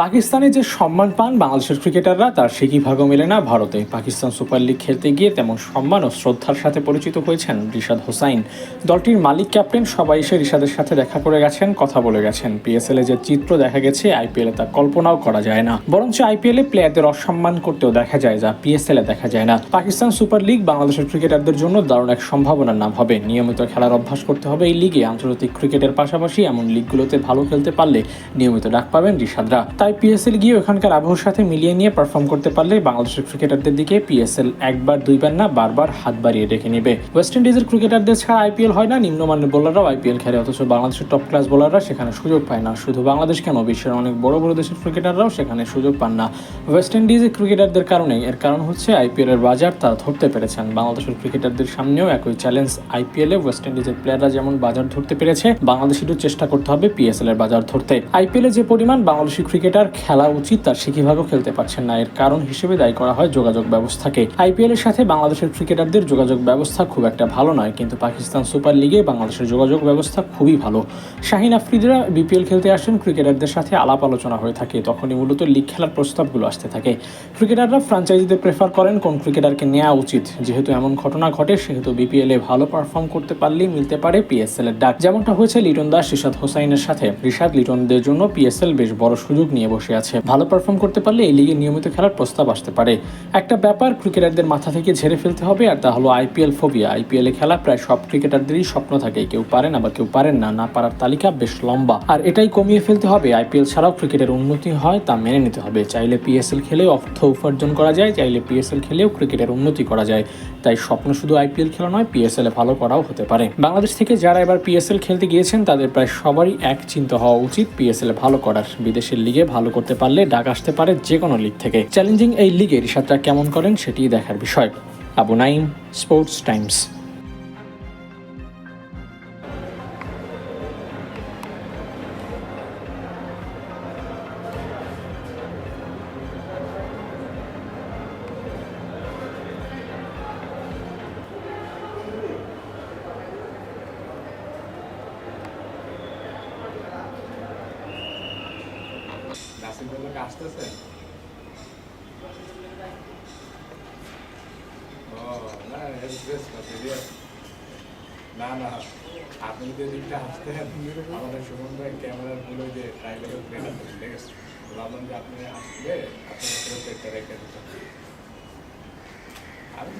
পাকিস্তানে যে সম্মান পান বাংলাদেশের ক্রিকেটাররা, তার সে কি ভাগও মেলে না ভারতে? পাকিস্তান সুপার লিগ খেলতে গিয়ে তেমন সম্মান ও শ্রদ্ধার সাথে পরিচিত হয়েছেন রিশাদ হোসাইন। দলটির মালিক, ক্যাপ্টেন সবাই এসে রিশাদের সাথে দেখা করে গেছেন, কথা বলে গেছেন। পিএসএল এ যে চিত্র দেখা গেছে আইপিএল এ তা কল্পনাও করা যায় না। বরঞ্চ আইপিএল এ প্লেয়ারদের অসম্মান করতেও দেখা যায়, যা পিএসএল এ দেখা যায় না। পাকিস্তান সুপার লিগ বাংলাদেশের ক্রিকেটারদের জন্য দারুণ এক সম্ভাবনার নাম হবে। নিয়মিত খেলার অভ্যাস করতে হবে এই লিগে। আন্তর্জাতিক ক্রিকেটের পাশাপাশি এমন লিগগুলোতে ভালো খেলতে পারলে নিয়মিত ডাক পাবেন রিশাদরা। তাই পিএসএল গিয়ে ওখানকার আবহাওয়ার সাথে মিলিয়ে নিয়ে পারফর্ম করতে পারলে বাংলাদেশের ক্রিকেটারদের দিকে পিএসএল একবার, দুইবার না বারবার হাত বাড়িয়ে রেখে নেবে। ওয়েস্ট ইন্ডিজের ক্রিকেটারদের ছাড়া আইপিএল হয় না। নিম্নমানের বোলাররাও আইপিএল খেলে, অথচ বাংলাদেশের টপ ক্লাস বোলাররা সেখানে সুযোগ পায় না। শুধু বাংলাদেশ কেন? বিশ্বের অনেক বড় বড় দেশের ক্রিকেটাররাও সেখানে সুযোগ পান না। ওয়েস্ট ইন্ডিজের ক্রিকেটারদের কারণে, এর কারণ হচ্ছে আইপিএল এর বাজার তারা ধরতে পেরেছেন। বাংলাদেশের ক্রিকেটারদের সামনেও একই চ্যালেঞ্জ আইপিএল এ ওয়েস্ট ইন্ডিজের প্লেয়াররা যেমন বাজার ধরতে পেরেছে, বাংলাদেশেরও চেষ্টা করতে হবে পিএসএল এর বাজার ধরতে। আইপিএল এ যে পরিমাণ বাংলাদেশি ক্রিকেটার খেলা উচিত, তার সে খেলতে পারছেন না। এর কারণ হিসেবে দায়ী করা হয় যোগাযোগ ব্যবস্থাকে। আইপিএল এর সাথে বাংলাদেশের ক্রিকেটারদের যোগাযোগ ব্যবস্থা খুব একটা ভালো নয়, কিন্তু পাকিস্তান সুপার লিগে বাংলাদেশের যোগাযোগ ব্যবস্থা খুবই ভালো। শাহিন আফ্রিদিরা বিপিএল খেলতে আসেন, ক্রিকেটারদের সাথে আলাপ আলোচনা হয়ে থাকে, তখনই মূলত লিগ খেলার প্রস্তাবগুলো আসতে থাকে। ক্রিকেটাররা ফ্রাঞ্চাইজিতে প্রেফার করেন কোন ক্রিকেটারকে নেওয়া উচিত। যেহেতু এমন ঘটনা ঘটে, সেহেতু বিপিএল এ ভালো পারফর্ম করতে পারলেই মিলতে পারে পিএসএল এর ডাক। যেমনটা হয়েছে লিটন দাস রিশাদ হোসাইনের সাথে। রিশাদ লিটনদের জন্য পিএসএল বেশ বড় সুযোগ নিয়ে বসে আছে। ভালো পারফর্ম করতে পারলে এই লিগে নিয়মিত খেলার প্রস্তাব আসতে পারে। একটা ব্যাপার ক্রিকেটারদের মাথা থেকে ঝেড়ে ফেলতে হবে, আর তা হলো আইপিএল ফোবিয়া আইপিএল এ খেলা প্রায় সব ক্রিকেটারদেরই স্বপ্ন থাকে। কেউ পারেন আবার কেউ পারেন না। না পারার তালিকা বেশ লম্বা। আর এটাই কমিয়ে ফেলতে হবে। আইপিএল ছাড়াও ক্রিকেটের উন্নতি হয় তা মেনে নিতে হবে। চাইলে পিএসএল খেলেও অর্থ উপার্জন করা যায়, চাইলে পিএসএল খেলেও ক্রিকেটের উন্নতি করা যায়। তাই স্বপ্ন শুধু আইপিএল খেলা নয় পিএসএল এ ভালো করাও হতে পারে। বাংলাদেশ থেকে যারা এবার পিএসএল খেলতে গিয়েছেন, তাদের প্রায় সবারই এক চিন্তা হওয়া উচিত পিএসএল ভালো করার। বিদেশের লিগে ভালো করতে পারলে ডাক আসতে পারে যে কোনো লিগ থেকে। চ্যালেঞ্জিং এই লিগে রিশাদরা কেমন করেন সেটি দেখার বিষয়। আবু নাইম স্পোর্টস টাইমস নাসিমের আসতেছে? না না আপনি যদি এদিকটা আসতেন, আমাদের সুমন ক্যামেরারগুলো যে ট্রাই করে প্লেন ঠিক আছে? ভাবলাম যে আপনি আসলে আপনার পেটটা রেখে দিতাম আমি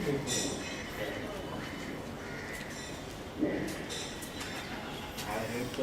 আর, এই তো